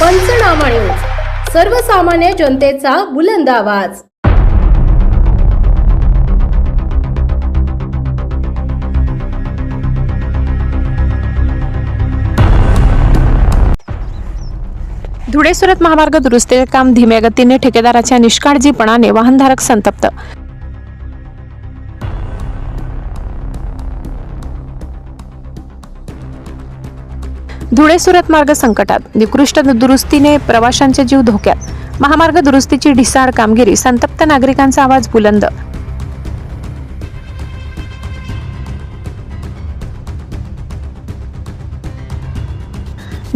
पंचनामा न्यूज सर्वसामान्य जनतेचा बुलंद आवाज. धुळे सुरत महामार्ग दुरुस्तीचे काम धीम्या गतीने ठेकेदाराच्या निष्काळजीपणाने वाहनधारक संतप्त. धुळे सुरत मार्ग संकटात. निकृष्ट दुरुस्तीने प्रवाशांचे जीव धोक्यात. महामार्ग दुरुस्तीची ढिसाळ कामगिरी संतप्त नागरिकांचा आवाज बुलंद.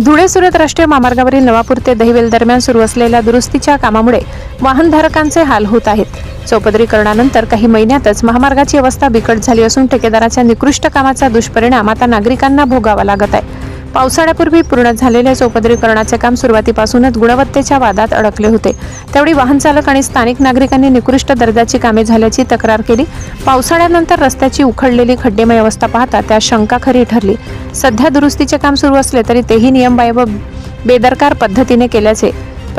धुळे सुरत राष्ट्रीय महामार्गावरील नवापूर ते दहिवेल दरम्यान सुरू असलेल्या दुरुस्तीच्या कामामुळे वाहनधारकांचे हाल होत आहेत. चौपदरीकरणानंतर काही महिन्यातच महामार्गाची अवस्था बिकट झाली असून ठेकेदाराच्या निकृष्ट कामाचा दुष्परिणाम आता नागरिकांना भोगावा लागत आहे. पावसाळ्यापूर्वी पूर्ण झालेल्या चौपदरीकरणाचे काम सुरुवातीपासूनच गुणवत्तेच्या वादात अडकले होते. त्यावेळी वाहन चालक आणि स्थानिक नागरिकांनी निकृष्ट दर्जाची कामे झाल्याची तक्रार केली. पावसाळ्यानंतर रस्त्याची उखडलेली खड्डेमय अवस्था पाहता त्या शंका खरी ठरली. सध्या दुरुस्तीचे काम सुरू असले तरी तेही नियमबाह्य व बेदरकार पद्धतीने केल्याचे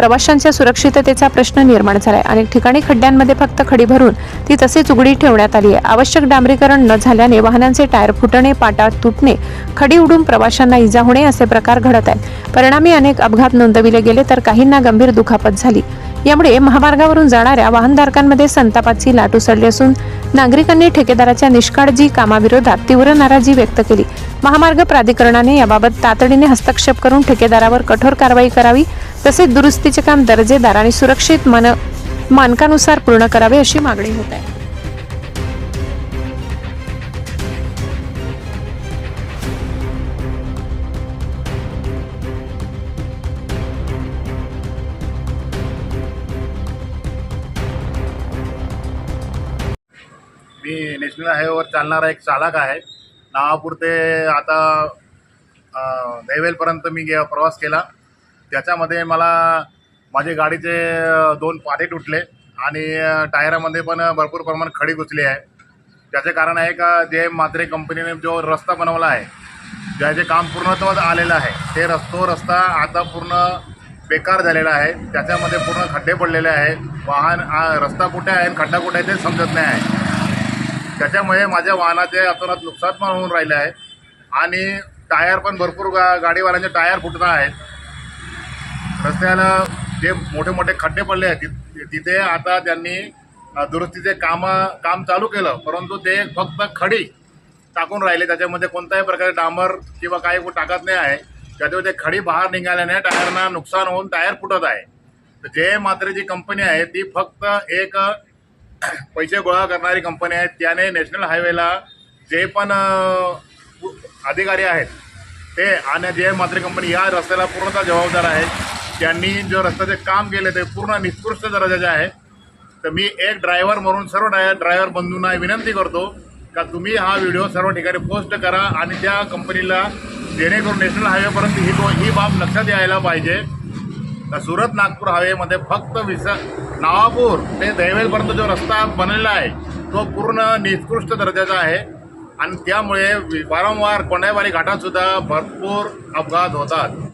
प्रवाशांच्या सुरक्षिततेचा प्रश्न निर्माण झालाय. अनेक ठिकाणी खड्ड्यांमध्ये फक्त खडी भरून ती तसेच उघडी ठेवण्यात आली आहे. आवश्यक डांबरीकरण न झाल्याने वाहनांचे टायर फुटणे पाटा तुटणे खडी उडून प्रवाशांना इजा होणे असे प्रकार घडत आहेत. परिणामी अनेक अपघात नोंदविले गेले तर काहींना गंभीर दुखापत झाली. यामुळे महामार्गावरून जाणाऱ्या वाहनधारकांमध्ये संतापाची लाट उसळली असून नागरिकांनी ठेकेदाराच्या निष्काळजी कामाविरोधात तीव्र नाराजी व्यक्त केली. महामार्ग प्राधिकरणाने याबाबत तातडीने हस्तक्षेप करून ठेकेदारावर कठोर कारवाई करावी तसेच दुरुस्तीचे काम दर्जेदार आणि सुरक्षित मन मानकानुसार पूर्ण करावे अशी मागणी होत आहे. मी नॅशनल हायवेवर चालणारा एक चालक आहे. नावापूर ते आता दैवेलपर्यंत मी प्रवास केला. त्याच्यामध्ये मला माझे गाडीचे दोन पाटे तुटले आणि टायरामध्ये पण भरपूर प्रमाणात खडी घुसली आहे. त्याचे कारण आहे का जे मात्रे कंपनीने जो रस्ता बनवला आहे ज्याचे काम पूर्णत्वात आलेलं आहे ते रस्तो तो रस्ता आता पूर्ण बेकार झालेला आहे. त्याच्यामध्ये पूर्ण खड्डे पडलेले आहेत वाहन रस्ता कुठे आहे आणि खड्डा कुठे आहे ते समजत नाही आहे. त्याच्यामुळे माझ्या वाहनाचे अतोनात नुकसान पण होऊन राहिले आहे. आणि टायर पण भरपूर गा गाडीवाल्यांचे टायर फुटत आहेत. रस्त्याला जे मोठे मोठे खड्डे पडले आहेत तिथे आता त्यांनी दुरुस्तीचे काम काम चालू केलं. परंतु ते फक्त खडी टाकून राहिले. त्याच्यामध्ये कोणत्याही प्रकारे डांबर किंवा काही टाकत नाही आहे. त्याच्यावर ते खडी बाहेर निघाल्याने टायरना नुकसान होऊन टायर फुटत आहे. तर जे मात्र जी कंपनी आहे ती फक्त एक पैसे गोळा करणारी कंपनी आहे. त्याने नॅशनल हायवेला जे पण अधिकारी आहेत ते आणि जे मात्र कंपनी या रस्त्याला पूर्णतः जबाबदार आहे त्यांनी जो रस्त्याचे काम केले ते पूर्ण निकृष्ट दर्जाचे आहे. तर मी एक ड्रायव्हर म्हणून सर्व ड्राय ड्रायव्हर बंधूंना विनंती करतो का तुम्ही हा व्हिडिओ सर्व ठिकाणी पोस्ट करा आणि त्या कंपनीला जेणेकरून नॅशनल हायवेपर्यंत ही गो- ही बाब लक्षात यायला पाहिजे. तर सुरत नागपूर हायवेमध्ये फक्त विस नावापूर ते दैवेलपर्यंत जो रस्ता बनलेला आहे तो पूर्ण निकृष्ट दर्जाचा आहे. आणि त्यामुळे वि- वारंवार कोंडाईबारी घाटातसुद्धा भरपूर अपघात होतात.